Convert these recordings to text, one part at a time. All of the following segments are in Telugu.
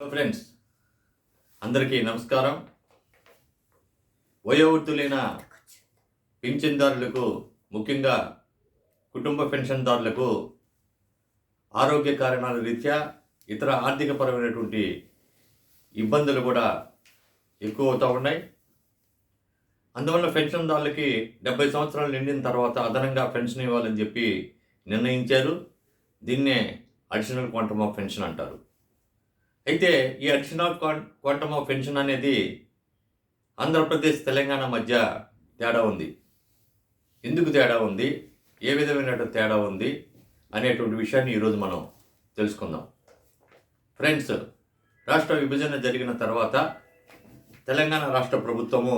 హలో ఫ్రెండ్స్ అందరికీ నమస్కారం. వయోవృద్ధులైన పింఛన్దారులకు ముఖ్యంగా కుటుంబ పెన్షన్దారులకు ఆరోగ్య కారణాల రీత్యా ఇతర ఆర్థికపరమైనటువంటి ఇబ్బందులు కూడా ఎక్కువ అవుతూ ఉన్నాయి. అందువల్ల పెన్షన్దారులకి డెబ్బై సంవత్సరాలు నిండిన తర్వాత అదనంగా పెన్షన్ ఇవ్వాలని చెప్పి నిర్ణయించారు. దీన్నే అడిషనల్ క్వాంటమ్ ఆఫ్ పెన్షన్ అంటారు. అయితే ఈ అడిషనల్ క్వాంటమ్ ఆఫ్ పెన్షన్ అనేది ఆంధ్రప్రదేశ్ తెలంగాణ మధ్య తేడా ఉంది. ఎందుకు తేడా ఉంది? ఏ విధమైన తేడా ఉంది? అనేటువంటి విషయాన్ని ఈరోజు మనం తెలుసుకుందాం. ఫ్రెండ్స్ రాష్ట్ర విభజన జరిగిన తర్వాత తెలంగాణ రాష్ట్ర ప్రభుత్వము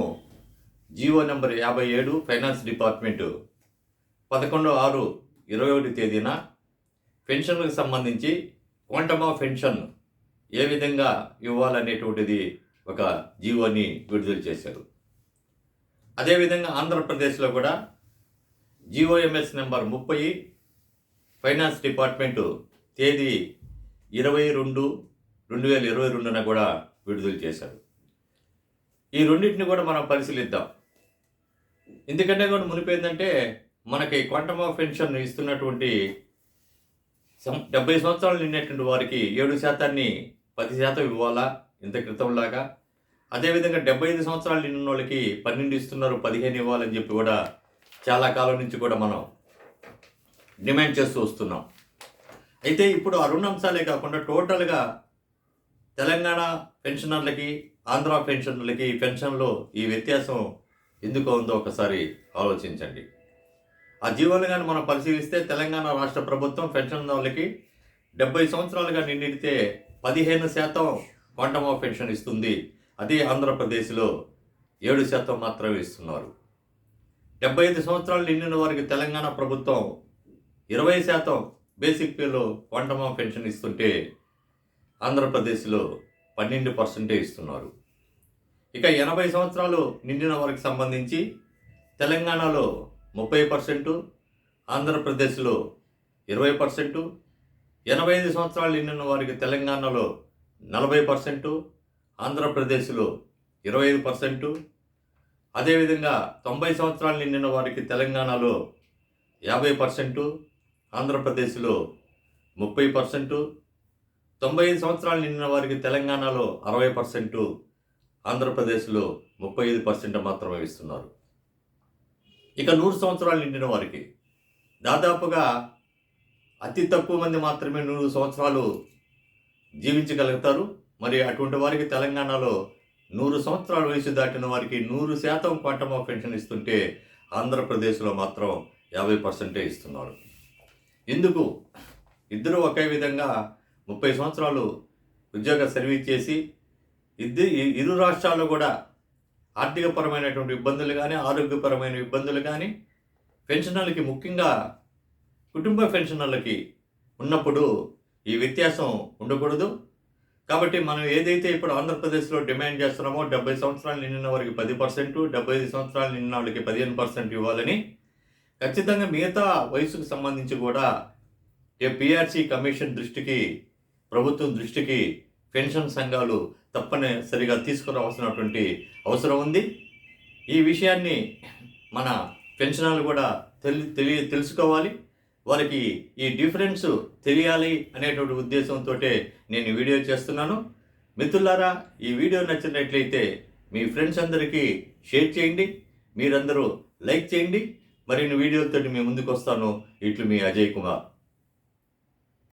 జీవో నెంబర్ యాభై ఏడు ఫైనాన్స్ డిపార్ట్మెంటు పదకొండు ఆరు ఇరవై ఒకటి తేదీన పెన్షన్లకు సంబంధించి క్వాంటమ్ ఆఫ్ పెన్షన్ ఏ విధంగా ఇవ్వాలనేటువంటిది ఒక జీవోని విడుదల చేశారు. అదేవిధంగా ఆంధ్రప్రదేశ్లో కూడా జిఓఎంఎస్ నెంబర్ ముప్పై ఫైనాన్స్ డిపార్ట్మెంటు తేదీ ఇరవై రెండు రెండు వేల ఇరవై రెండున కూడా విడుదల చేశారు. ఈ రెండింటిని కూడా మనం పరిశీలిద్దాం. ఎందుకంటే కూడా మునిపోయిందంటే మనకి క్వాంటమ్ ఆఫ్ పెన్షన్ ఇస్తున్నటువంటి డెబ్బై సంవత్సరాలు నిన్నటువంటి వారికి ఏడు శాతాన్ని పది శాతం ఇవ్వాలా? ఇంత క్రితంలాగా? అదేవిధంగా డెబ్బై ఐదు సంవత్సరాలు నిన్న వాళ్ళకి పన్నెండు ఇస్తున్నారు పదిహేను ఇవ్వాలని చెప్పి కూడా చాలా కాలం నుంచి కూడా మనం డిమాండ్ చేస్తూ వస్తున్నాం. అయితే ఇప్పుడు ఆ రెండు అంశాలే కాకుండా టోటల్గా తెలంగాణ పెన్షనర్లకి ఆంధ్ర పెన్షనర్లకి ఈ పెన్షన్లో ఈ వ్యత్యాసం ఎందుకు ఉందో ఒకసారి ఆలోచించండి. ఆ జీవోలు కానీ మనం పరిశీలిస్తే తెలంగాణ రాష్ట్ర ప్రభుత్వం పెన్షన్ వాళ్ళకి డెబ్బై సంవత్సరాలుగా నిండితే పదిహేను శాతం క్వాంటమ్ ఆఫ్ పెన్షన్ ఇస్తుంది. అదే ఆంధ్రప్రదేశ్లో ఏడు శాతం మాత్రమే ఇస్తున్నారు. డెబ్బై ఐదు సంవత్సరాలు నిండిన వారికి తెలంగాణ ప్రభుత్వం ఇరవై శాతం బేసిక్ పేలో క్వాంటమ్ ఆఫ్ పెన్షన్ ఇస్తుంటే ఆంధ్రప్రదేశ్లో పన్నెండు పర్సెంటే ఇస్తున్నారు. ఇక ఎనభై సంవత్సరాలు నిండిన వారికి సంబంధించి తెలంగాణలో ముప్పై పర్సెంటు ఆంధ్రప్రదేశ్లో ఇరవై పర్సెంటు ఎనభై ఐదు సంవత్సరాలు నిండిన వారికి తెలంగాణలో నలభై పర్సెంటు ఆంధ్రప్రదేశ్లో ఇరవై ఐదు పర్సెంటు. అదేవిధంగా తొంభై సంవత్సరాలు నిండిన వారికి తెలంగాణలో యాభై పర్సెంటు ఆంధ్రప్రదేశ్లో ముప్పై పర్సెంటు. తొంభై ఐదు సంవత్సరాలు నిండిన వారికి తెలంగాణలో అరవై పర్సెంటు ఆంధ్రప్రదేశ్లో ముప్పై ఐదు పర్సెంట్ మాత్రమే ఇస్తున్నారు. ఇక నూరు సంవత్సరాలు నిండిన వారికి దాదాపుగా అతి తక్కువ మంది మాత్రమే నూరు సంవత్సరాలు జీవించగలుగుతారు. మరి అటువంటి వారికి తెలంగాణలో నూరు సంవత్సరాల వయసు దాటిన వారికి నూరు శాతం క్వాంటమ్ ఆఫ్ పెన్షన్ ఇస్తుంటే ఆంధ్రప్రదేశ్లో మాత్రం యాభై పర్సెంటే ఇస్తున్నారు. ఎందుకు ఇద్దరు ఒకే విధంగా ముప్పై సంవత్సరాలు ఉద్యోగ సర్వీస్ చేసి ఇద్దరు ఇరు రాష్ట్రాల్లో కూడా ఆర్థికపరమైనటువంటి ఇబ్బందులు కానీ ఆరోగ్యపరమైన ఇబ్బందులు కానీ పెన్షనర్లకి ముఖ్యంగా కుటుంబ పెన్షనర్లకి ఉన్నప్పుడు ఈ వ్యత్యాసం ఉండకూడదు. కాబట్టి మనం ఏదైతే ఇప్పుడు ఆంధ్రప్రదేశ్లో డిమాండ్ చేస్తున్నామో డెబ్బై సంవత్సరాలు నిండిన వారికి పది పర్సెంట్ డెబ్బై ఐదు సంవత్సరాలు నిండిన వాళ్ళకి పదిహేను పర్సెంట్ ఇవ్వాలని ఖచ్చితంగా మిగతా వయసుకు సంబంధించి కూడా ఏ పిఆర్సీ కమిషన్ దృష్టికి ప్రభుత్వం దృష్టికి పెన్షన్ సంఘాలు తప్పనిసరిగా తీసుకురావాల్సినటువంటి అవసరం ఉంది. ఈ విషయాన్ని మన పెన్షనర్లు కూడా తెలి తెలియ తెలుసుకోవాలి. వారికి ఈ డిఫరెన్స్ తెలియాలి అనేటువంటి ఉద్దేశంతో నేను వీడియో చేస్తున్నాను. మిత్రులారా ఈ వీడియో నచ్చినట్లయితే మీ ఫ్రెండ్స్ అందరికీ షేర్ చేయండి మీరందరూ లైక్ చేయండి. మరిన్ని వీడియోలతో మీ ముందుకు వస్తాను ఇట్లు మీ అజయ్ కుమార్.